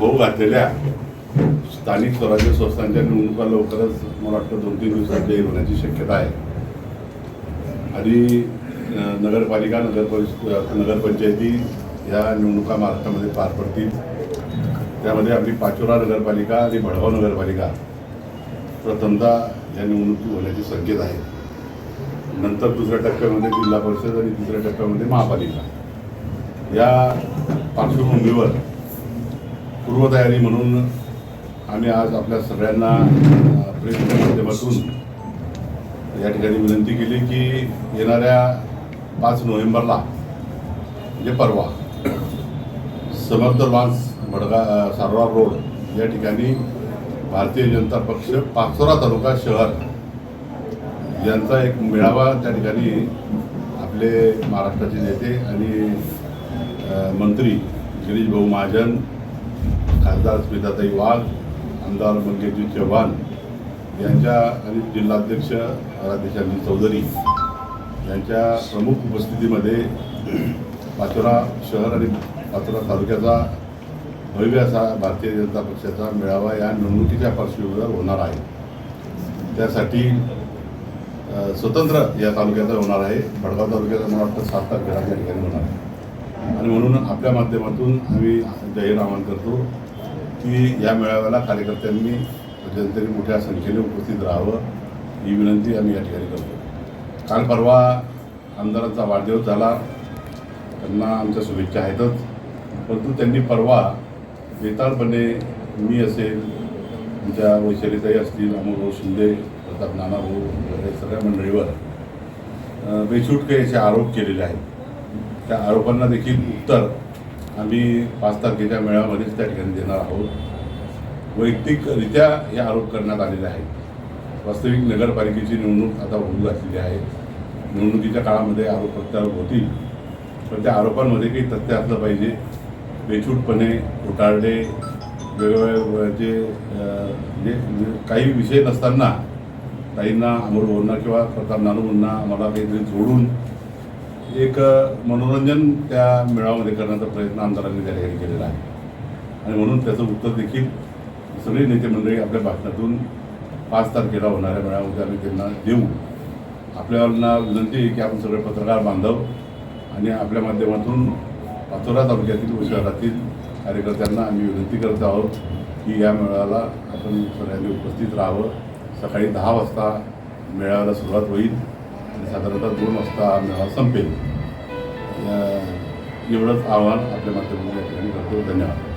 होऊ घातलेल्या स्थानिक स्वराज्य संस्थांच्या निवडणुका लवकरच मला वाटतं दोन तीन दिवसात जाहीर होण्याची शक्यता आहे. आणि नगरपालिका नगरपरिष नगरपंचायती या निवडणुका महाराष्ट्रामध्ये पार पडतील. त्यामध्ये आपली पाचोरा नगरपालिका आणि भडगाव नगरपालिका प्रथमदा या निवडणुकी होण्याचे संकेत आहेत नंतर दुसऱ्या टप्प्यामध्ये जिल्हा परिषद आणि तिसऱ्या टप्प्यामध्ये महापालिका. या पार्श्वभूमीवर पूर्वतयारी म्हणून आम्ही आज आपल्या सगळ्यांना अ, प्रेसच्या माध्यमातून या ठिकाणी विनंती केली की येणाऱ्या पाच नोव्हेंबरला म्हणजे परवा समर्थ लॉन्स भडगा सारवार रोड या ठिकाणी भारतीय जनता पक्ष पाचोरा तालुका शहर यांचा एक मेळावा त्या ठिकाणी आपले महाराष्ट्राचे नेते आणि मंत्री गिरीश भाऊ महाजन खासदार स्मिताताई वाघ आमदार मंगेशजी चव्हाण यांच्या आणि जिल्हाध्यक्ष राधेशांजी चौधरी यांच्या प्रमुख उपस्थितीमध्ये पाचोरा शहर आणि पाचोरा तालुक्याचा भव्य असा भारतीय जनता पक्षाचा मेळावा या निवडणुकीच्या पार्श्वभूमीवर होणार आहे. त्यासाठी स्वतंत्र या तालुक्याचा होणार आहे. भडगाव तालुक्याचा मला वाटतं सात तारखेला या ठिकाणी होणार आहे. आणि म्हणून आपल्या माध्यमातून आम्ही जाहीर आवाहन करतो. की या मेळाव्याला कार्यकर्त्यांनी जनतेने मोठ्या संख्येने उपस्थित राहावं ही विनंती आम्ही या ठिकाणी करतो. काल परवा आमदारांचा वाढदिवस झाला. त्यांना आमच्या शुभेच्छा आहेतच. परंतु त्यांनी परवा बेताळपणे मी असेल आमच्या वैशालीताई असतील अमोलभाऊ शिंदे प्रताप नानाभाऊ वगैरे सगळ्या मंडळीवर अ, बेछूट काही असे आरोप केलेले आहेत. त्या आरोपांना देखील उत्तर आम्ही पाच तारखेच्या मेळाव्यामध्येच त्या ठिकाणी देणार आहोत. वैयक्तिकरित्या हे आरोप करण्यात आलेले आहेत. वास्तविक नगरपालिकेची निवडणूक आता होऊ घातलेली आहे. निवडणुकीच्या काळामध्ये आरोप प्रत्यारोप होतील. पण त्या आरोपांमध्ये काही तथ्य असलं पाहिजे. बेछूटपणे घोटाळले वेगवेगळ्या जे जे काही विषय नसताना ताईंना अमोल भाऊंना किंवा प्रताप नानूंना आम्हाला काहीतरी जोडून एक मनोरंजन त्या मेळाव्यामध्ये करण्याचा प्रयत्न आमदारांनी त्या ठिकाणी केलेला आहे. आणि म्हणून त्याचं उत्तर देखील सगळे नेते मंडळी आपल्या भाषणातून पाच तारखेला होणाऱ्या मेळाव्यामध्ये आम्ही त्यांना देऊ. आपल्याला विनंती आहे की आपण सगळे पत्रकार बांधव आणि आपल्या माध्यमातून पाचोरा तालुक्यातील व शहरातील कार्यकर्त्यांना आम्ही विनंती करत आहोत की या मेळाव्याला आपण सगळ्यांनी उपस्थित राहावं. सकाळी दहा वाजता मेळाव्याला सुरुवात होईल. आणि साधारणतः दोन वाजता मेळावा संपेल. एवढंच आव्हान आपल्या माध्यमातून या ठिकाणी करतो. धन्यवाद.